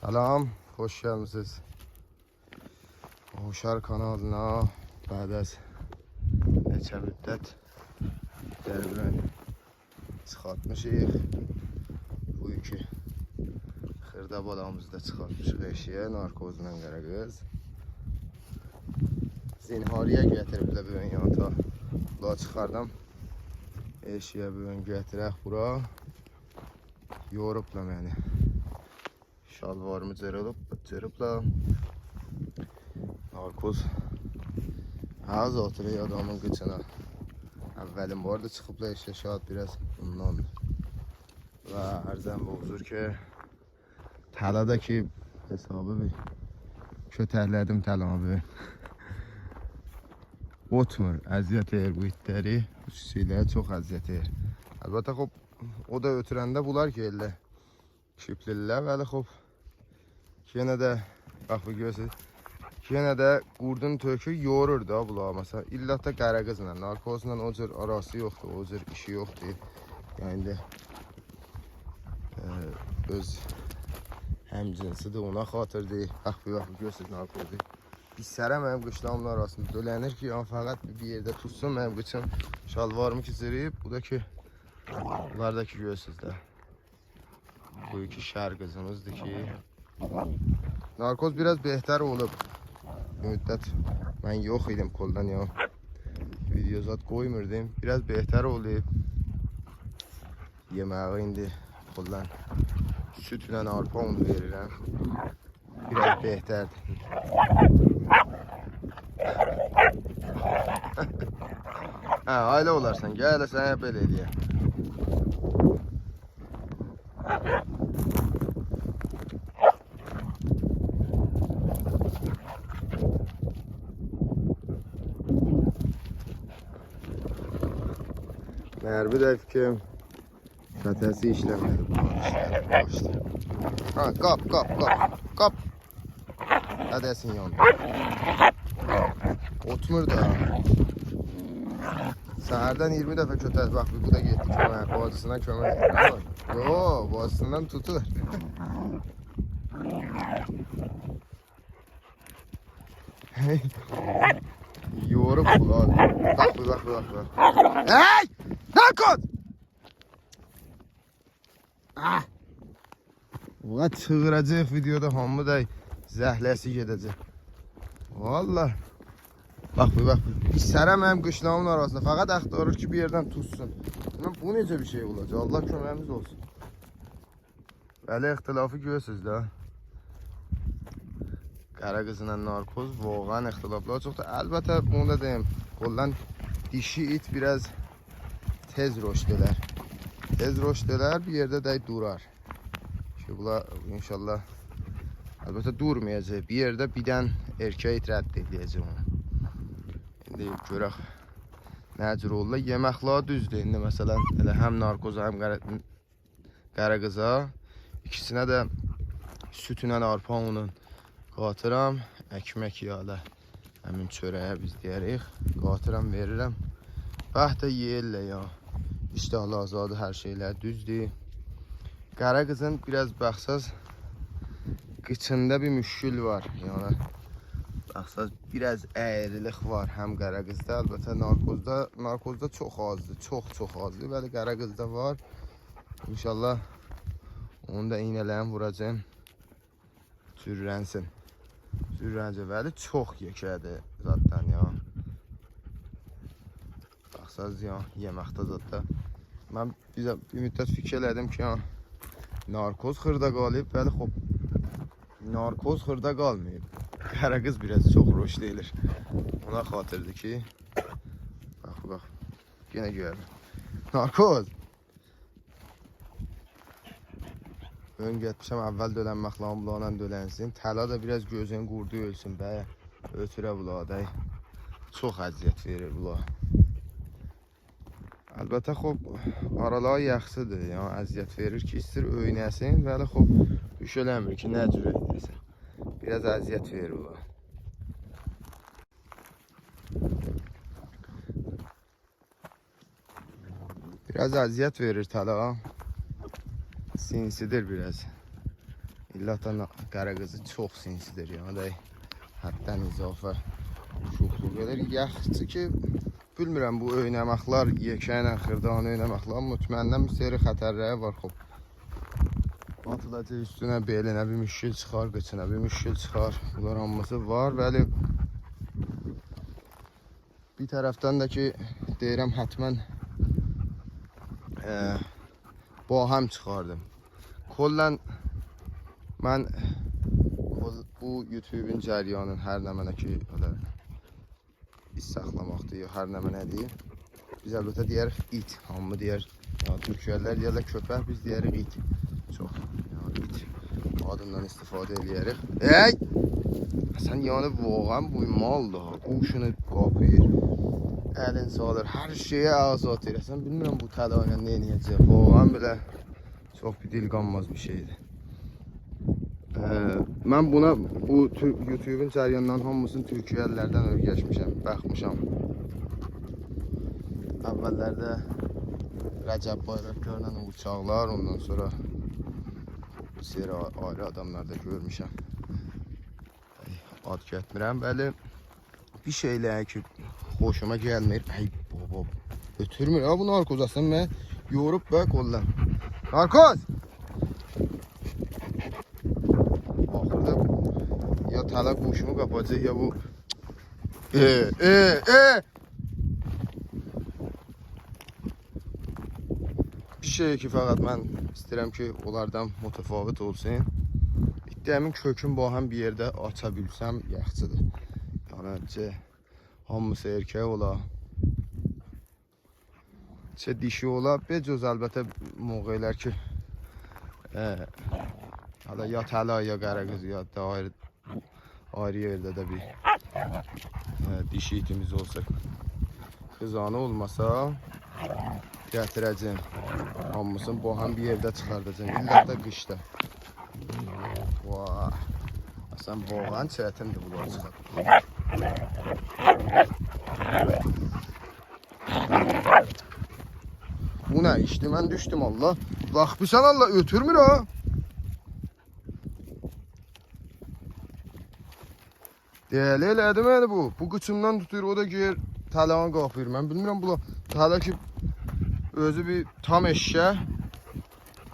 Selam, hoş geldiniz. Hoşar kanalına bədəz neçə müddət dərbrən çıxartmışıq. Bu iki xırda balamızı da çıxartmışıq eşiyə, narkozla qərə qız. Zinhariyə gətirib də bugün yanta. Bula çıxardım. Eşiyə bugün gətirək bura. Yorubla məni. Şalvarımı cırıbla. Narkoz Az oturuyor adamın kıçına. Evvelin bu arada çıkıpla işte şahat biraz bundan. Ve erzem bu huzur ki Taladaki hesabı bir kötərlədim təlamı. Otmur, əziyyət edir bu itləri. Xüsusilə çox əziyyət edir. Əlbəttə xop o da ötürəndə bunlar ki elə kiplillər vəli xop yenə də bax bu görürsünüz. Yenə də qurdun tökü yorur da bunlar məsələn. İlla da qaraqızla, narkozla o cür arası yoxdur, o cür işi yoxdur. Yəni də e, öz həmcinsidir, ona xatırdır. Bax bu bax bu görürsüz narkozu. İstərə mənim qışlamın arasında dölənir ki, yan fəqət bir yerdə tutsun mənim qıçım şalvarımı keçirib. Bu da ki bunlardakı görürsüz də. Bu iki şər qızımızdır ki Narkoz biraz behter olub. müddət mən yox idim koldan ya. Video zat qoymurdum. Biraz behter olub. Yeməyi indi koldan sütlə arpa unu verirəm. Biraz behterdir. Hə, ailə olarsan. Gəl də sənə belə eləyək. Mermi de fikrim katası işlemedi. Ha kap kap kap kap. Adesin yandı. Otmur da. Səhərdən 20 dəfə kötəz bax bu da getdi kömək, bacısına kömək. Amma yo, bacısından tutur. Bak bu bak bu bak bu. Hey! Kalk Ah. Ulan çığıracaq videoda hamı da zəhləsi gedəcək. Valla. Bax bu, bax bu. Sərə mənim qışlamın arasında fəqət axtarır ki, bir yerdən tutsun. Lan bu necə bir şey olacaq? Allah köməyimiz olsun. Bəli, ixtilafı görürsünüz də. Qara qızla narkoz, voğan ixtilaflar çoxdur. Əlbəttə, bunu da deyim, qollan dişi it biraz tez röşd elər. Tez röşd elər, bir yerdə də durar. Ki bunlar inşallah əlbəttə durmayacaq. Bir yerdə bir dən erkək it rədd edəcək onu. İndi görək nə cür olurlar. Yeməklər düzdür. İndi məsələn elə həm narkoza, həm qara, qara qıza ikisinə də sütünə arpa unun qatıram, ekmek yağla. Həmin çörəyə biz deyərik. Qatıram, verirəm. Bəh də yeyirlər ya. İştahlı azadı hər şeylər düzdür. Qara qızın biraz baxsaz qıçında bir müşkül var. Yəni baxsaz biraz əyrilik var həm qara qızda, əlbəttə narkozda, narkozda çox azdır, çox çox azdır. Bəli qara qızda var. İnşallah onu da iynələrini vuracağım. Sürrənsin. Sürrəncə vəli çox yekədir zaddan ya. Baxsaz ya, yeməkdə zadda. Mən bizə bir müddət fikir elədim ki, ya, narkoz xırda qalıb, bəli xop. Narkoz xırda qalmayıb. Qara qız biraz çox roş deyilir. Ona xatırdır ki, bax bax. Yenə görürəm. Narkoz. Ön getmişəm əvvəl dölənmək lambularla dölənsin. Təla da biraz gözün qurdu ölsün bə. Ötürə buladay. Çox əziyyət verir bula. Əlbəttə xop aralar yaxşıdır. Yəni əziyyət verir ki, istir öynəsin, vəli xop düş eləmir ki, nə cür öynəsin. Biraz əziyyət verir bula. Biraz əziyyət verir təla. Sinsidir biraz. İllatan qara qızı çox sinsidir. Yəni də həddən izafə şuxluq edir. Yaxşı ki, bilmirəm bu oynamaqlar, yekə ilə xırdan oynamaqlar mütməndən bir seri xətərləri var. Xoş Atılacaq üstünə belinə bir müşkül çıxar, qıçına bir müşkül çıxar. Bunlar hamısı var. Bəli, bir tərəfdən də ki, deyirəm hətmən e, baham çıxardım. Kollən mən bu YouTube-un cəryanın hər nə mənə ki, elə iz saxlamaqdır, ya hər nə mənə deyir. Biz əlbəttə deyərik it, hamı deyər. Ya Türkiyələr deyərlər köpək, biz deyərik it. Çox yəni it adından istifadə eləyərik. Ey! Sən yəni vaxan bu maldır. ha. Quşunu qapır. Əlin salır, hər şeyə azad edir. Sən bilmirəm bu tədaviyyə nə edəcək. Vaxan belə çox bir dil qanmaz bir şeydir. Ee, mən buna bu YouTube-un cəryanından hamısını Türkiyəlilərdən öyrəşmişəm, baxmışam. Əvvəllərdə Rəcəb Bayraktarla uçaqlar, ondan sonra seri ayrı adamlar da görmüşəm. Ad getmirəm, bəli. Bir şeylər ki, xoşuma gəlmir. Ay baba, ötürmür. Ha bu narkoz aslında mən yorub və qollan. Narkoz! Axırda ya tala quşumu qapacaq ya bu e e e Bir şey ki fəqət mən istəyirəm ki, onlardan mütəfavit olsun. İttəmin kökün bu həm bir yerdə aça bilsəm yaxşıdır. Yəni ki, hamısı erkək ola. Çə dişi ola, becüz əlbəttə mövqelər ki, e, Hala ya təla ya qara qız ya da ayrı yerdə də bir e, dişi itimiz olsa qızanı olmasa gətirəcəm. Hamısını bu həm bir yerdə çıxardacağım. İlla da qışda. Vay. Sən boğan çətindir bunlar çıxart. Bu nə işdi? Mən düşdüm Allah. Bax bir sən Allah ötürmür ha. Deyəli elədi məni bu. Bu qıçımdan tutur, o da geyir tələğən qapıyır. Mən bilmirəm bula tələ ki özü bir tam eşşə.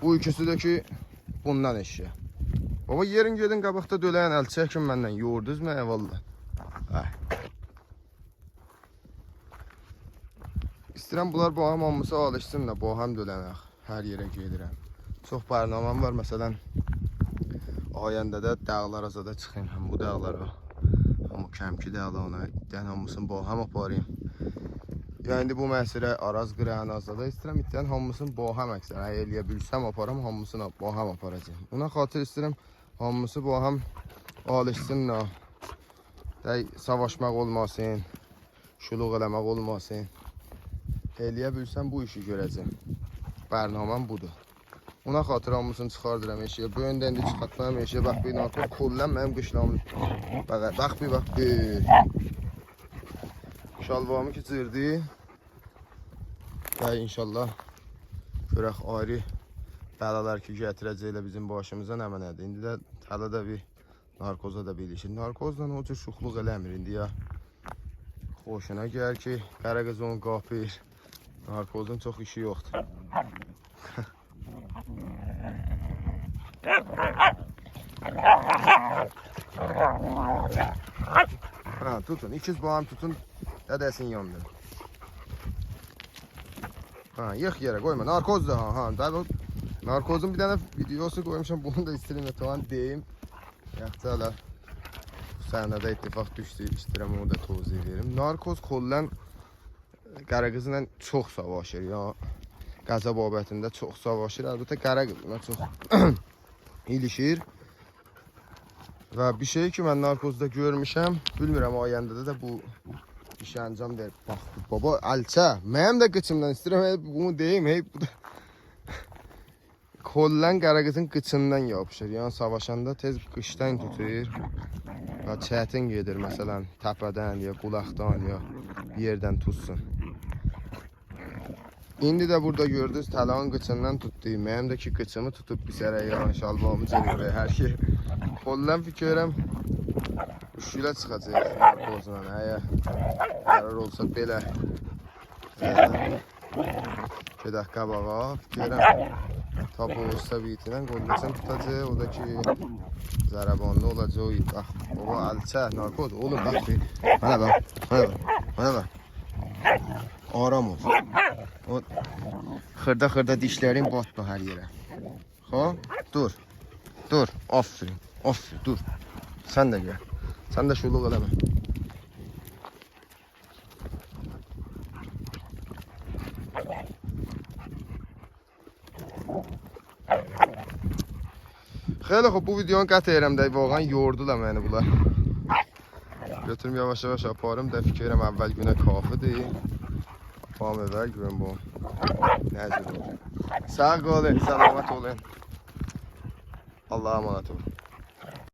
Bu ikisi də ki bundan eşşə. Baba yerin gedin qabaqda döləyin əl çəkin məndən. Yoğurdunuz mu əvvəldə? Ay. İstəyirəm bunlar bu ham hamısı alışsın da bu ham dölənək. Hər yerə gedirəm. Çox proqramım var məsələn. Ayəndə də dağlara zada çıxayım həm bu dağlara. Amma kəmki dağlarına, dən hamısını bu ham aparayım. Ya indi bu məsələ Araz qıran azada istəyirəm itdən hamısını boham əksər. Əgər eləyə aparam, hamısını boham aparacağam. Buna xatir istəyirəm hamısı boham alışsın da. Dəy savaşmaq olmasın, şuluq eləmək olmasın. Eləyə bilsəm bu işi görəcəm. Bərnaməm budur. Ona xatir hamısını çıxardıram eşiyə. Bu yöndə indi çıxartmam eşiyə. Bax bir narkoz kollən mənim qışlamım. Bax, bax bir bax. Şalvamı keçirdi. Və inşallah görək ayrı bəlalar ki gətirəcək elə bizim başımıza nə mənədir. İndi də hələ də bir narkoza da bilişir. Narkozla o cür şuxluq eləmir indi ya. Xoşuna gəlir ki, qara qız onu qapır. Narkozun çox işi yoxdur. Ha, tutun. İkiz bağım tutun. Dədəsinin yanında. Ha, yıx yerə qoyma. Narkozdur ha. ha. Dəl o narkozun bir dənə videosu qoymuşam. Bunu da istəyirəm tamam deyim. Hələ bu səhnədə ittifaq düşdü. İstəyirəm onu da tozih verim. Narkoz kollən qara qızla çox savaşır ya. Qəza babətində çox savaşır. Əlbəttə qara qızla çox ilişir. Və bir şey ki mən narkozda görmüşəm, bilmirəm ayəndə də bu işi ancam der. Bax baba alça, mənim də qıçımdan istəyirəm hey, bunu deyim, hey bu da Kollən qaraqızın qıçından yapışır. Yəni savaşanda tez qışdan tutur. Və çətin gedir məsələn təpədən ya qulaqdan ya bir yerdən tutsun. İndi də burada gördünüz talan qıçından tutdu. Mənim də ki qıçımı tutub bir sərə yalan şalbamı cərimə hər şey. Kollan fikirəm üşülə çıxacaq narkozla. Əgər qərar olsa belə. Bir dəqiqə bağa fikirəm. Tapu olsa bitindən qollasın tutacaq. O da ki zərəbanlı olacaq. Bax, baba alçə narkoz. Oğlum bax bir. Mənə bax. Mənə bax. Mənə bax. Aram ol. O xırda xırda dişlərin batma hər yerə. Ha? Dur. Dur. Aferin. Aferin. Dur. Sən də gəl. Sən də şuluq eləmə. Xeyli xoş bu videonu qət edirəm də vaxtən yordular məni bunlar. Götürüm yavaş yavaş aparım da fikirəm əvvəl günə kafidir. Apam evə görüm bu. Necə olur. Sağ olun, salamat olun. Allah'a emanet olun.